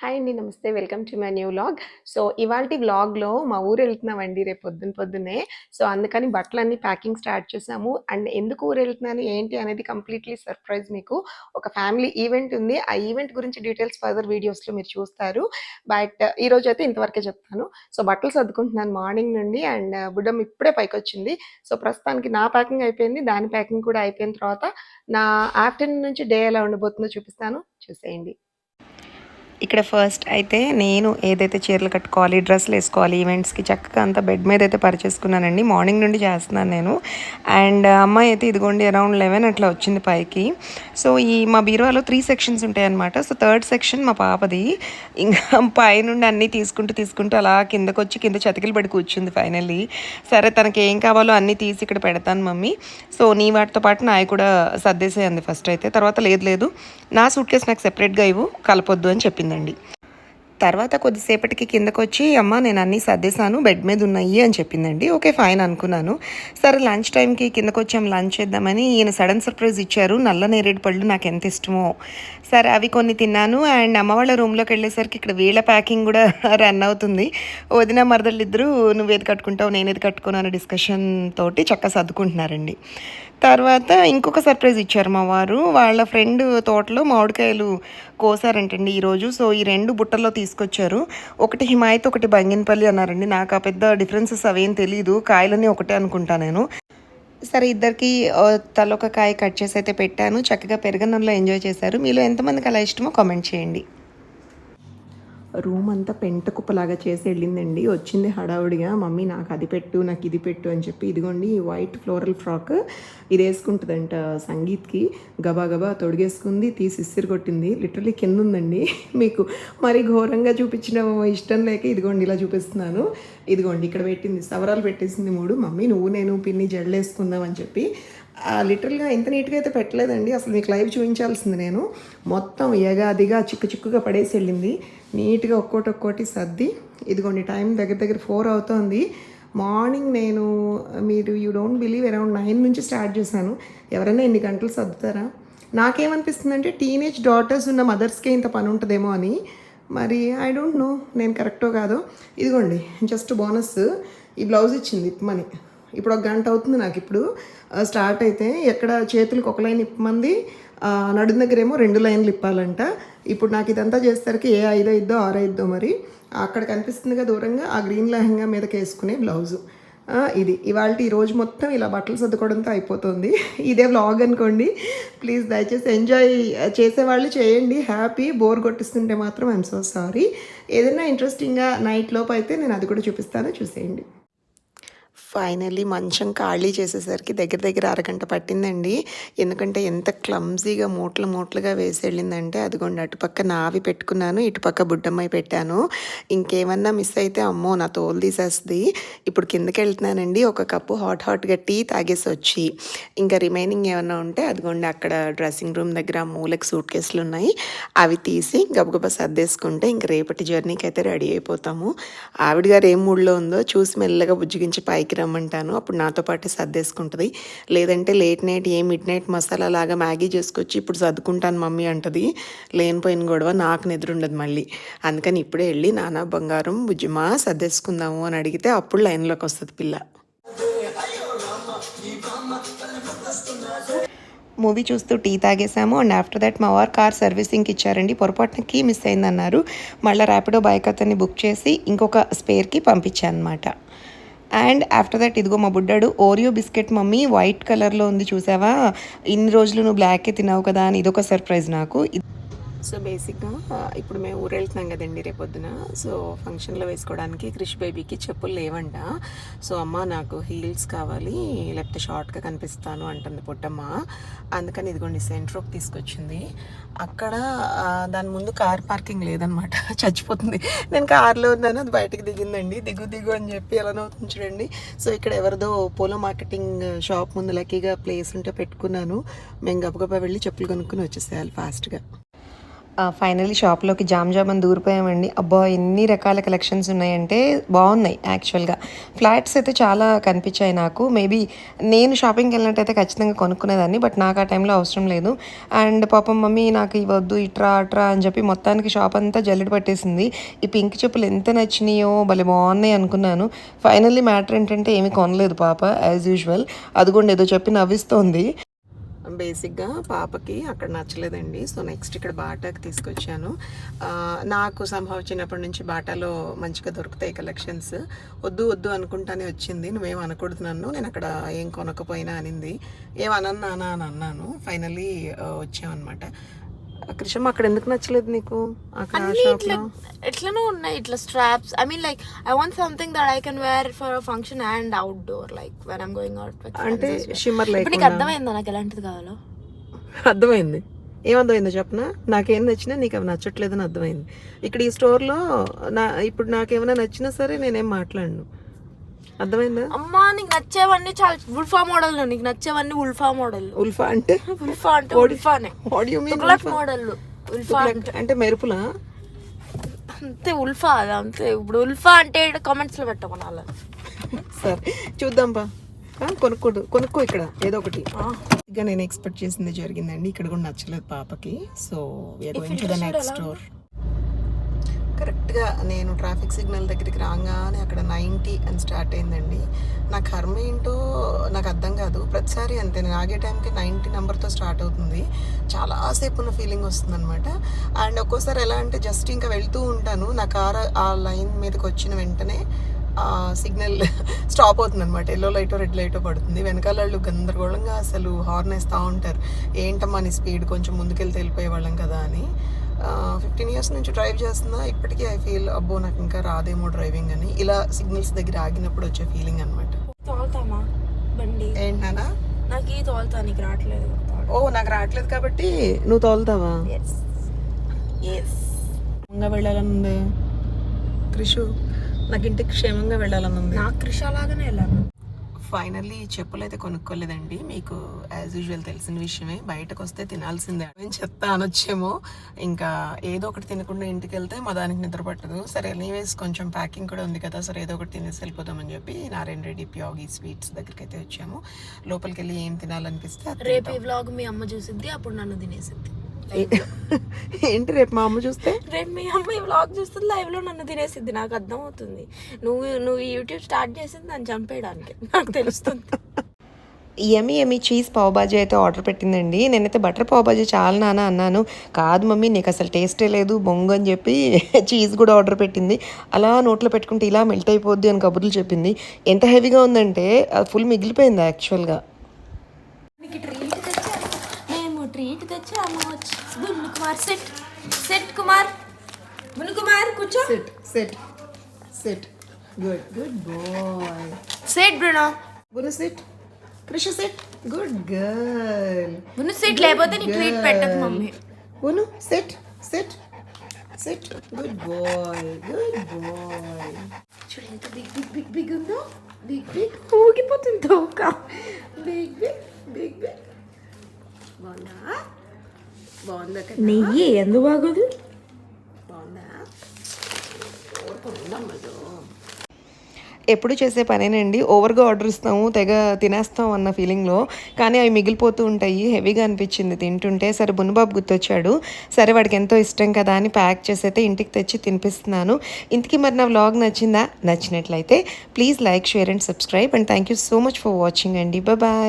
Hi అండి. నమస్తే. Welcome to my new vlog. So, ఇవాల్టి వ్లాగ్‌లో మా ఊరు వెళ్తున్నామండి రేపు పొద్దున పొద్దున్నే. సో, అందుకని బట్టలన్నీ ప్యాకింగ్ స్టార్ట్ చేసాము. అండ్ ఎందుకు ఊరు వెళ్తున్నాను ఏంటి అనేది కంప్లీట్‌లీ సర్ప్రైజ్ మీకు. ఒక ఫ్యామిలీ ఈవెంట్ ఉంది. ఆ ఈవెంట్ గురించి డీటెయిల్స్ ఫర్దర్ వీడియోస్‌లో మీరు చూస్తారు. బట్ ఈరోజైతే ఇంతవరకే చెప్తాను. సో, బట్టలు సర్దుకుంటున్నాను మార్నింగ్ నుండి అండ్ uh, బుడ్డం ఇప్పుడే పైకి వచ్చింది సో, ప్రస్తుతానికి నా ప్యాకింగ్ అయిపోయింది. దాని ప్యాకింగ్ కూడా అయిపోయిన తర్వాత నా ఆఫ్టర్‌నూన్ నుంచి డే ఎలా ఉండబోతుందో చూపిస్తాను. చూసేయండి. ఇక్కడ ఫస్ట్ అయితే నేను ఏదైతే చీరలు కట్టుకోవాలి, డ్రెస్సులు వేసుకోవాలి ఈవెంట్స్‌కి చక్కగా అంతా బెడ్ మీద అయితే పరిచేసుకున్నానండి. మార్నింగ్ నుండి చేస్తున్నాను నేను. అండ్ అమ్మాయి అయితే ఇదిగోండి అరౌండ్ 11 అట్లా వచ్చింది పైకి. సో, ఈ మా బీరువాలో త్రీ సెక్షన్స్ ఉంటాయన్నమాట. సో, థర్డ్ సెక్షన్ మా పాపది. ఇంకా పైనుండి అన్నీ తీసుకుంటూ, తీసుకుంటూ అలా కిందకొచ్చి కింద చతికిలు పడి కూర్చుంది ఫైనల్లీ. సరే తనకి ఏం కావాలో అన్నీ తీసి ఇక్కడ పెడతాను మమ్మీ. సో, నీ వాటితో పాటు నాయి కూడా సర్దేసేయండి ఫస్ట్ అయితే. తర్వాత లేదు లేదు నా సూట్ కేసు నాకు సెపరేట్‌గా ఇవ్వు కలపొద్దు అని చెప్పింది వచ్చిందండి తర్వాత కొద్దిసేపటికి కిందకొచ్చి అమ్మ నేను అన్నీ సర్దేశాను బెడ్ మీద ఉన్నాయి అని చెప్పిందండి. ఓకే ఫైన్ అనుకున్నాను. సరే లంచ్ టైంకి కిందకొచ్చాం లంచ్ చేద్దామని ఈయన సడన్ సర్ప్రైజ్ ఇచ్చారు. నల్ల నేరేడు పళ్ళు నాకు ఎంత ఇష్టమో. సరే అవి కొన్ని తిన్నాను అండ్ అమ్మ వాళ్ళ రూమ్‌లోకి వెళ్ళేసరికి ఇక్కడ వీళ్ళ ప్యాకింగ్ కూడా రన్ అవుతుంది. వదిన మరదళ్ళిద్దరూ నువ్వేది కట్టుకుంటావు నేనేది కట్టుకున్నాను డిస్కషన్ తోటి చక్కగా సర్దుకుంటున్నారండి. తర్వాత ఇంకొక సర్ప్రైజ్ ఇచ్చారు మా వారు. వాళ్ళ ఫ్రెండ్ తోటలో మామిడికాయలు కోసారంటండి ఈరోజు. సో, ఈ రెండు బుట్టల్లో తీసుకొచ్చారు. ఒకటి హిమాయత్, ఒకటి బంగినపల్లి అన్నారండి. నాకు ఆ పెద్ద డిఫరెన్సెస్ అవేం తెలియదు కాయలన్నీ ఒకటే అనుకుంటా నేను. సరే ఇద్దరికి తలొక కాయ కట్ చేసి అయితే పెట్టాను. చక్కగా పెరగనంలో ఎంజాయ్ చేశారు. మీలో ఎంతమందికి అలా ఇష్టమో కామెంట్ చేయండి. రూమ్ అంతా పెంట కుప్పలాగా చేసి వెళ్ళిందండి. వచ్చింది హడావుడిగా మమ్మీ నాకు అది పెట్టు, నాకు ఇది పెట్టు అని చెప్పి ఇదిగోండి ఈ వైట్ ఫ్లోరల్ ఫ్రాక్ ఇది వేసుకుంటుందంట సంగీత్‌కి. గబా గబా తొడిగేసుకుంది. తీసి ఇస్సిరి కొట్టింది. లిటరలీ కింద ఉందండి. మీకు మరీ ఘోరంగా చూపించడం ఇష్టం లేక ఇదిగోండి ఇలా చూపిస్తున్నాను. ఇదిగోండి ఇక్కడ పెట్టింది. సవరాలు పెట్టేసింది మూడు మమ్మీ నువ్వు నేను పిన్ని జడలేసుకుందాం అని చెప్పి లిటరల్‌గా ఇంత నీట్‌గా అయితే పెట్టలేదండి. అసలు మీకు లైవ్ చూపించాల్సింది నేను. మొత్తం ఎగాదిగా చిక్కు చిక్కుగా పడేసి వెళ్ళింది. నీట్‌గా ఒక్కోటి ఒక్కోటి సర్ది ఇదిగోండి టైం దగ్గర దగ్గర ఫోర్ అవుతోంది. మార్నింగ్ నేను మీరు you don't believe around nine నుంచి స్టార్ట్ చేశాను. ఎవరైనా ఎన్ని గంటలు సర్దుతారా? నాకేమనిపిస్తుందంటే టీనేజ్ డాటర్స్ ఉన్న మదర్స్‌కే ఇంత పని ఉంటుందేమో అని. మరి ఐ డోంట్ నో నేను కరెక్టో కాదో. ఇదిగోండి జస్ట్ బోనస్ ఈ బ్లౌజ్ ఇచ్చింది మనీ ఇప్పుడు ఒక గంట అవుతుంది నాకు ఇప్పుడు స్టార్ట్ అయితే ఎక్కడ చేతులకు ఒక లైన్ ఇప్పమంది. నడుం దగ్గరేమో రెండు లైన్‌లు ఇప్పాలంట. ఇప్పుడు నాకు ఇదంతా చేసేసరికి ఏ ఐదు అయిద్దో, 6 అయిద్దో మరి. అక్కడ కనిపిస్తుందిగా దూరంగా ఆ గ్రీన్ లెహంగా మీదకేసుకునే బ్లౌజు. ఇది ఇవాళ ఈ రోజు మొత్తం ఇలా బట్టలు సర్దుకోవడంతో అయిపోతుంది. ఇదే వ్లాగ్ అనుకోండి. ప్లీజ్ దయచేసి ఎంజాయ్ చేసేవాళ్ళు చేయండి. హ్యాపీ. బోర్ కొట్టిస్తుంటే మాత్రం ఐఎమ్ సో సారీ. ఏదైనా ఇంట్రెస్టింగ్‌గా నైట్ లోపు అయితే నేను అది కూడా చూపిస్తాను చూసేయండి. ఫైనల్లీ మంచం ఖాళీ చేసేసరికి దగ్గర దగ్గర అరగంట పట్టిందండి. ఎందుకంటే ఎంత క్లమ్జీగా మూటలు మూటలుగా వేసి వెళ్ళిందంటే అదిగోండి అటుపక్క నావి పెట్టుకున్నాను. ఇటుపక్క బుడ్డమ్మాయి పెట్టాను. ఇంకేమన్నా మిస్ అయితే అమ్మో నా తోలు తీసేస్తుంది ఇప్పుడు కిందకి వెళ్తున్నానండి ఒక కప్పు హాట్ హాట్‌గా టీ తాగేసి వచ్చి ఇంకా రిమైనింగ్ ఏమన్నా ఉంటే అదిగోండి అక్కడ డ్రెస్సింగ్ రూమ్ దగ్గర మూలకి సూట్ కేసులు ఉన్నాయి. అవి తీసి గబగబా సర్దేసుకుంటే ఇంక రేపటి జర్నీకి అయితే రెడీ అయిపోతాము. ఆవిడ గారు ఏ మూడ్‌లో ఉందో చూసి మెల్లగా బుజ్జిగించి పైకి రమ్మంటాను. అప్పుడు నాతో పాటు సర్దేసుకుంటుంది లేదంటే late night a midnight masala లాగా మ్యాగీ చేసుకొచ్చి ఇప్పుడు సర్దుకుంటాను మమ్మీ అంటది. లేనిపోయిన గొడవ నాకు నిద్రుండదు మళ్ళీ. అందుకని ఇప్పుడే వెళ్ళి నానా బంగారం బుజ్జిమా సర్దేసుకుందాము అని అడిగితే అప్పుడు లైన్‌లోకి వస్తుంది పిల్ల. మూవీ చూస్తూ టీ తాగేసాము. అండ్ ఆఫ్టర్ దట్ మా వారు కార్ సర్వీసింగ్‌కి ఇచ్చారండి. పొరపాటున కీ మిస్ అయిందన్నారు. మళ్ళీ ర్యాపిడో బైక్ అతన్ని బుక్ చేసి ఇంకొక స్పేర్‌కి పంపించానమాట. అండ్ ఆఫ్టర్ దట్ ఇదిగో మా బుడ్డాడు ఓరియో బిస్కెట్ మమ్మీ వైట్ కలర్‌లో ఉంది చూసావా? ఇన్ని రోజులు నువ్వు బ్లాకే తిన్నావు కదా! అని ఇదొక సర్ప్రైజ్ నాకు. సో, బేసిక్‌గా ఇప్పుడు మేము ఊరేళ్తున్నాం కదండి రేపొద్దున. సో, ఫంక్షన్‌లో వేసుకోవడానికి క్రిష్ బేబీకి చెప్పులు లేవంట. సో, అమ్మ నాకు హీల్స్ కావాలి లేకపోతే షార్ట్‌గా కనిపిస్తాను అంటుంది పుట్టమ్మ. అందుకని ఇదిగోండి సెంట్రోక్ తీసుకొచ్చింది. అక్కడ దాని ముందు కార్ పార్కింగ్ లేదనమాట. చచ్చిపోతుంది. నేను కార్‌లో ఉన్నాను అది బయటకు దిగిందండి. దిగు దిగు అని చెప్పి ఎలా చూడండి. సో, ఇక్కడ ఎవరిదో పోలో మార్కెటింగ్ షాప్ ముందు లక్కీగా ప్లేస్ ఉంటే పెట్టుకున్నాను. మేము గబగబా వెళ్ళి చెప్పులు కొనుక్కొని వచ్చేసేయాలి ఫాస్ట్‌గా. ఫైనలీ షాప్లోకి జామ్ జామ్ అని దూరిపోయామండి. అబ్బా ఎన్ని రకాల కలెక్షన్స్ ఉన్నాయంటే బాగున్నాయి యాక్చువల్గా ఫ్లాట్స్ అయితే చాలా కనిపించాయి నాకు. మేబీ నేను షాపింగ్కి వెళ్ళినట్టయితే ఖచ్చితంగా కొనుక్కునేదాన్ని బట్ నాకు ఆ టైంలో అవసరం లేదు. అండ్ పాపం మమ్మీ నాకు ఇవి వద్దు ఇట్రా అట్రా అని చెప్పి మొత్తానికి షాప్ అంతా జల్లెడ పట్టేసింది. ఈ పింక్ చెప్పులు ఎంత నచ్చినాయో భలే బాగున్నాయి అనుకున్నాను. ఫైనల్లీ మ్యాటర్ ఏంటంటే ఏమీ కొనలేదు పాప యాజ్ యూజువల్ అదిగోండి ఏదో చెప్పి నవ్విస్తోంది. బేసిక్గా పాపకి అక్కడ నచ్చలేదండి. సో నెక్స్ట్ ఇక్కడ బాటాకి తీసుకొచ్చాను. నాకు సంభవం చిన్నప్పటి నుంచి బాటాలో మంచిగా దొరుకుతాయి కలెక్షన్స్. వద్దు వద్దు అనుకుంటానే వచ్చింది. నువ్వేం అనకూడదు నన్ను. నేను అక్కడ ఏం కొనకపోయినా అనింది. ఏమనన్నా అని అన్నాను. ఫైనలీ వచ్చామన్నమాట. కృష్ణ అక్కడ ఎందుకు నచ్చలేదు నీకు? అక్కడ ఇట్లా ఎట్లనో ఉన్నాయి ఇట్లా straps I mean like I want something that I can wear for function and outdoor like when I'm going out అంటే షిమ్మర్ ఇప్పుడు నీకు అర్థమైందా నాకు ఎలాంటిది కావాలో? అర్థమైంది. ఏమర్థమైందో చెప్పనా? నాకేం నచ్చినా నీకు అవి నచ్చట్లేదని అర్థమైంది. ఇక్కడ ఈ స్టోర్లో నా ఇప్పుడు నాకేమైనా నచ్చినా సరే నేనేం మాట్లాడను. అర్థమైందా? అమ్మా నీకు నచ్చేవన్నీ చాలా ఉల్ఫా మోడల్ నీకు నచ్చేవన్నీ ఉల్ఫా మోడల్. ఉల్ఫా అంటే? ఉల్ఫా అంటే ఉల్ఫానే. What you mean Tughlaq model ULFA అంటే. మెరుపులా? అంతే ఉల్ఫా అది అంతే. ఇప్పుడు ఉల్ఫా అంటే కామెంట్స్లో పెట్టమనాలి సరే చూద్దాం బా. కొనుక్కోడు కొనుక్కో ఇక్కడ ఏదో ఒకటి. ఇక నేను ఎక్స్పెక్ట్ చేసింది జరిగిందండి ఇక్కడ కూడా నచ్చలేదు పాపకి. So going to the next store కరెక్ట్గా నేను ట్రాఫిక్ సిగ్నల్ దగ్గరికి రాగానే అక్కడ నైంటీ అని స్టార్ట్ అయిందండి. నా కర్మ ఏంటో నాకు అర్థం కాదు. ప్రతిసారి అంతే నేను ఆగే టైంకి నైంటీ నెంబర్తో స్టార్ట్ అవుతుంది. చాలాసేపు ఉన్న ఫీలింగ్ వస్తుంది అనమాట అండ్ ఒక్కోసారి ఎలా అంటే జస్ట్ ఇంకా వెళ్తూ ఉంటాను. నా కార్ ఆ లైన్ మీదకి వచ్చిన వెంటనే సిగ్నల్ స్టాప్ అవుతుంది అనమాట ఎల్లో లైటో రెడ్ లైటో పడుతుంది. వెనకాల వాళ్ళు గందరగోళంగా అసలు హార్న్ వేస్తూ ఉంటారు. ఏంటమ్మా నీ స్పీడ్? కొంచెం ముందుకెళ్తే వెళ్ళిపోయే వాళ్ళం కదా అని. ఫిఫ్టీన్ ఇయర్స్ నుంచి డ్రైవ్ చేస్తున్నా. ఇప్పటికీ ఐ ఫీల్ అబ్బో నాకు ఇంకా రాదేమో డ్రైవింగ్ అని. ఇలా సిగ్నల్స్ దగ్గర ఆగినప్పుడు వచ్చే ఫీలింగ్ అనమాట తోలుతామా? బండి. ఏంటన్నా నాకు ఈ తోలుతా నీకు రావట్లేదు. ఓ నాకు రావట్లేదు కాబట్టి నువ్వు తోలుతావా? క్షేమంగా వెళ్ళాలని ఉంది. క్రిషు నాకు ఇంటికి క్షేమంగా వెళ్ళాలని ఉంది. నాకు కృషి అలాగానే వెళ్ళాను. ఫైనల్లీ చెప్పులు అయితే కొనుక్కోలేదండి. మీకు యాజ్ యూజువల్ తెలిసిన విషయమే. బయటకు వస్తే తినాల్సిందే. నేను చెత్త అనొచ్చేమో. ఇంకా ఏదో ఒకటి తినకుండా ఇంటికి వెళ్తే మా దానికి నిద్ర పట్టదు. సరే ఎనీవేస్ కొంచెం ప్యాకింగ్ కూడా ఉంది కదా సరే ఏదో ఒకటి తినేసి వెళ్ళిపోదామని చెప్పి నారాయణ రెడ్డి ప్యోగి స్వీట్స్ దగ్గరికి అయితే వచ్చాము. లోపలికి వెళ్ళి ఏం తినాలనిపిస్తే రేపు ఈ వ్లాగ్ మీ అమ్మ చూసిద్ది అప్పుడు నన్ను తినేసిద్ది. ఏంటి రేపు మా అమ్మ చూస్తే? రేపు మీ అమ్మ ఈ వ్లాగ్ చూస్తుంది లైవ్లో నన్ను తినేసిద్ది. నాకు అర్థం అవుతుంది నువ్వు నువ్వు యూట్యూబ్ స్టార్ట్ చేసింది నన్ను చంపేయడానికి. నాకు తెలుస్తుంది. ఎమి ఎమి చీజ్ పావ్ బాజీ అయితే ఆర్డర్ పెట్టిందండి. నేనైతే బటర్ పావ్ బాజీ చాలా నాన్న అన్నాను. కాదు మమ్మీ నీకు అసలు టేస్టే లేదు బొంగు అని చెప్పి చీజ్ కూడా ఆర్డర్ పెట్టింది. అలా నోట్లో పెట్టుకుంటే ఇలా మెల్ట్ అయిపోద్ది అని కబుర్లు చెప్పింది. ఎంత హెవీగా ఉందంటే ఫుల్ మిగిలిపోయింది యాక్చువల్గా ట్రీట్ తెచ్చా? మేము ట్రీట్ వచ్చి బుల్లు కుమార్ సెట్ సెట్ కుమార్ బుల్లు కుమార్ కూర్చో set set set good good boy set Bruno బును set కృష సెట్ గుడ్ గర్ల్ బును సెట్ లేకపోతే నీ ట్రీట్ పెట్టదు mummy బును set set set good boy good boy చూడు ఎంత బిగ్ బిగ్ బిగ్ బిగ్ ఉందో బిగ్ బిగ్ ఊగిపోతుంది తోక బిగ్ బిగ్ బిగ్ బిగ్ బాగుందా బాగుందా నెయ్యి ఎందుకు బాగోదు? బాగుందా? ఎప్పుడు చేసే పనేనండి ఓవర్గా ఆర్డర్ ఇస్తాము తెగ తినేస్తాం అన్న ఫీలింగ్లో. కానీ అవి మిగిలిపోతూ ఉంటాయి హెవీగా అనిపించింది తింటుంటే. సరే బున్నబాబు గుర్తొచ్చాడు. సరే వాడికి ఎంతో ఇష్టం కదా అని ప్యాక్ చేసి అయితే ఇంటికి తెచ్చి తినిపిస్తున్నాను. ఇంతకీ మరి నా వ్లాగ్ నచ్చిందా? నచ్చినట్లయితే please like share and subscribe. And thank you so much for watching అండి. బాయ్.